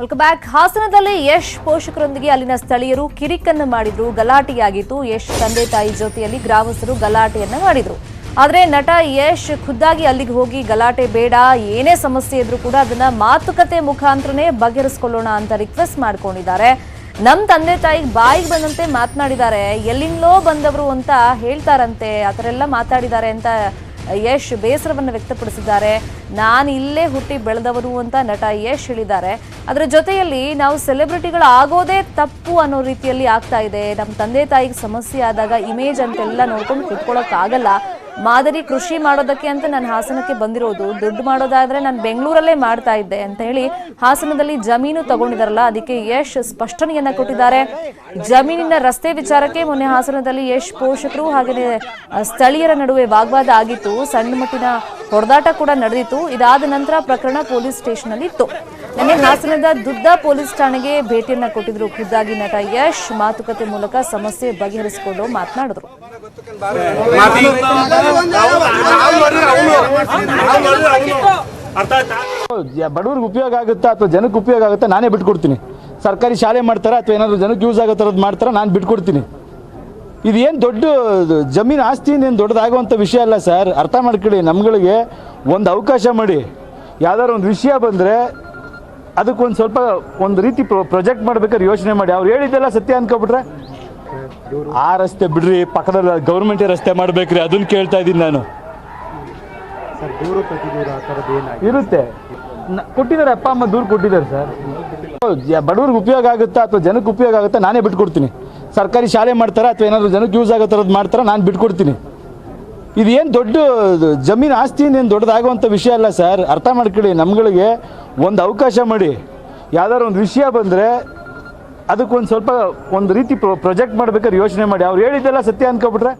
Welcome back ಹಾಸನದಲ್ಲಿ ಯಶ್ ಪೋಷಕರೊಂದಿಗೆ ಅಲ್ಲಿನ ಸ್ಥಳೀಯರು ಕಿರಿಕನ್ನು ಮಾಡಿದ್ರು, ಗಲಾಟೆಯಾಗಿತ್ತು. ಯಶ್ ತಂದೆ ತಾಯಿ ಜೊತೆಯಲ್ಲಿ ಗ್ರಾಮಸ್ಥರು ಗಲಾಟೆಯನ್ನ ಮಾಡಿದ್ರು. ಆದ್ರೆ ನಟ ಯಶ್ ಖುದ್ದಾಗಿ ಅಲ್ಲಿಗೆ ಹೋಗಿ ಗಲಾಟೆ ಬೇಡ, ಏನೇ ಸಮಸ್ಯೆ ಇದ್ರೂ ಕೂಡ ಅದನ್ನ ಮಾತುಕತೆ ಮುಖಾಂತರನೇ ಬಗೆಹರಿಸ್ಕೊಳ್ಳೋಣ ಅಂತ ರಿಕ್ವೆಸ್ಟ್ ಮಾಡ್ಕೊಂಡಿದ್ದಾರೆ. ನಮ್ ತಂದೆ ತಾಯಿಗೆ ಬಾಯಿಗೆ ಬಂದಂತೆ ಮಾತನಾಡಿದ್ದಾರೆ. ಎಲ್ಲಿಂದಲೋ ಬಂದವರು ಅಂತ ಹೇಳ್ತಾರಂತೆ, ಆ ಥರ ಎಲ್ಲ ಮಾತಾಡಿದ್ದಾರೆ ಅಂತ ಯಶ್ ಬೇಸರವನ್ನು ವ್ಯಕ್ತಪಡಿಸಿದ್ದಾರೆ. ನಾನು ಇಲ್ಲೇ ಹುಟ್ಟಿ ಬೆಳೆದವರು ಅಂತ ನಟ ಯಶ್ ಹೇಳಿದ್ದಾರೆ. ಅದರ ಜೊತೆಯಲ್ಲಿ ನಾವು ಸೆಲೆಬ್ರಿಟಿಗಳು ಆಗೋದೇ ತಪ್ಪು ಅನ್ನೋ ರೀತಿಯಲ್ಲಿ ಆಗ್ತಾ ಇದೆ. ನಮ್ಮ ತಂದೆ ತಾಯಿಗೆ ಸಮಸ್ಯೆ ಆದಾಗ ಇಮೇಜ್ ಅಂತೆಲ್ಲ ನೋಡ್ಕೊಂಡು ಕುತ್ಕೊಳ್ಳೋಕೆ ಆಗಲ್ಲ ಮಾದರಿ ಕೃಷಿ ಮಾಡೋದಕ್ಕೆ ಅಂತ ನಾನು ಹಾಸನಕ್ಕೆ ಬಂದಿರೋದು, ದುಡ್ಡು ಮಾಡೋದಾದ್ರೆ ನಾನು ಬೆಂಗಳೂರಲ್ಲೇ ಮಾಡ್ತಾ ಇದ್ದೆ ಅಂತ ಹೇಳಿ ಹಾಸನದಲ್ಲಿ ಜಮೀನು ತಗೊಂಡಿದಾರಲ್ಲ, ಅದಕ್ಕೆ ಯಶ್ ಸ್ಪಷ್ಟನೆಯನ್ನ ಕೊಟ್ಟಿದ್ದಾರೆ. ಜಮೀನಿನ ರಸ್ತೆ ವಿಚಾರಕ್ಕೆ ಮೊನ್ನೆ ಹಾಸನದಲ್ಲಿ ಯಶ್ ಪೋಷಕರು ಹಾಗೆ ಸ್ಥಳೀಯರ ನಡುವೆ ವಾಗ್ವಾದ ಆಗಿತ್ತು. ಸಣ್ಣ ಮಟ್ಟಿನ ಹೊಡೆದಾಟ ಕೂಡ ನಡೆದಿತ್ತು. ಇದಾದ ನಂತರ ಪ್ರಕರಣ ಪೊಲೀಸ್ ಸ್ಟೇಷನ್ ಅಲ್ಲಿ ಇತ್ತು ನಿನ್ನೆ ಹಾಸನದ ದುದ್ದ ಪೊಲೀಸ್ ಠಾಣೆಗೆ ಭೇಟಿಯನ್ನ ಕೊಟ್ಟಿದ್ರು ಖುದ್ದಾಗಿ ನಟ ಯಶ್. ಮಾತುಕತೆ ಮೂಲಕ ಸಮಸ್ಯೆ ಬಗೆಹರಿಸಿಕೊಂಡು ಮಾತನಾಡಿದ್ರು. ಬಡವ್ರಿಗೆ ಉಪಯೋಗ ಆಗುತ್ತಾ ಅಥವಾ ಜನಕ್ಕೆ ಉಪಯೋಗ ಆಗುತ್ತಾ ನಾನೇ ಬಿಟ್ಕೊಡ್ತೀನಿ. ಸರ್ಕಾರಿ ಶಾಲೆ ಮಾಡ್ತಾರಾ ಅಥವಾ ಏನಾದರೂ ಜನಕ್ಕೆ ಯೂಸ್ ಆಗೋ ಥರದ್ದು ಮಾಡ್ತಾರಾ ನಾನು ಬಿಟ್ಕೊಡ್ತೀನಿ. ಇದು ಏನು ದೊಡ್ಡ, ಜಮೀನು ಆಸ್ತಿ ಏನು ದೊಡ್ಡದಾಗುವಂಥ ವಿಷಯ ಅಲ್ಲ ಸರ್. ಅರ್ಥ ಮಾಡ್ಕೊಳ್ಳಿ, ನಮ್ಗಳಿಗೆ ಒಂದು ಅವಕಾಶ ಮಾಡಿ. ಯಾವ್ದಾದ್ರು ಒಂದು ವಿಷಯ ಬಂದರೆ ಅದಕ್ಕೊಂದು ಸ್ವಲ್ಪ ಒಂದು ರೀತಿ ಪ್ರೊಜೆಕ್ಟ್ ಮಾಡ್ಬೇಕಾದ್ರೆ ಯೋಚನೆ ಮಾಡಿ. ಅವ್ರು ಹೇಳಿದ್ದೆಲ್ಲ ಸತ್ಯ ಅನ್ಕೊಬಿಟ್ರೆ ಆ ರಸ್ತೆ ಬಿಡ್ರಿ ಪಕ್ಕದಲ್ಲಿ ಗೌರ್ಮೆಂಟ್ ರಸ್ತೆ ಮಾಡ್ಬೇಕ್ರಿ ಅದನ್ನ ಕೇಳ್ತಾ ಇದ್ದೀನಿ ನಾನು. ಇರುತ್ತೆ. ಕೊಟ್ಟಿದ್ದಾರೆ ಅಪ್ಪ ಅಮ್ಮ ದೂರು ಕೊಟ್ಟಿದ್ದಾರೆ ಸರ್. ಬಡವ್ರಿಗೆ ಉಪಯೋಗ ಆಗುತ್ತಾ ಅಥವಾ ಜನಕ್ಕೆ ಉಪಯೋಗ ಆಗುತ್ತಾ ನಾನೇ ಬಿಟ್ಕೊಡ್ತೀನಿ. ಸರ್ಕಾರಿ ಶಾಲೆ ಮಾಡ್ತಾರಾ ಅಥವಾ ಏನಾದರೂ ಜನಕ್ಕೆ ಯೂಸ್ ಆಗೋ ಥರದ್ದು ಮಾಡ್ತಾರಾ ನಾನು ಬಿಟ್ಕೊಡ್ತೀನಿ. ಇದು ಏನು ದೊಡ್ಡ ಜಮೀನು ಆಸ್ತಿ ಏನು ದೊಡ್ಡದಾಗುವಂಥ ವಿಷಯ ಅಲ್ಲ ಸರ್. ಅರ್ಥ ಮಾಡ್ಕೊಳ್ಳಿ ನಮ್ಗಳಿಗೆ ಒಂದು ಅವಕಾಶ ಮಾಡಿ. ಯಾವ್ದಾದ್ರು ಒಂದು ವಿಷಯ ಬಂದರೆ ಅದಕ್ಕೊಂದು ಸ್ವಲ್ಪ ಒಂದು ರೀತಿ ಪ್ರೊಜೆಕ್ಟ್ ಮಾಡ್ಬೇಕಾದ್ರೆ ಯೋಚನೆ ಮಾಡಿ. ಅವ್ರು ಹೇಳಿದ್ದೆಲ್ಲ ಸತ್ಯ ಅನ್ಕೊಬಿಟ್ರೆ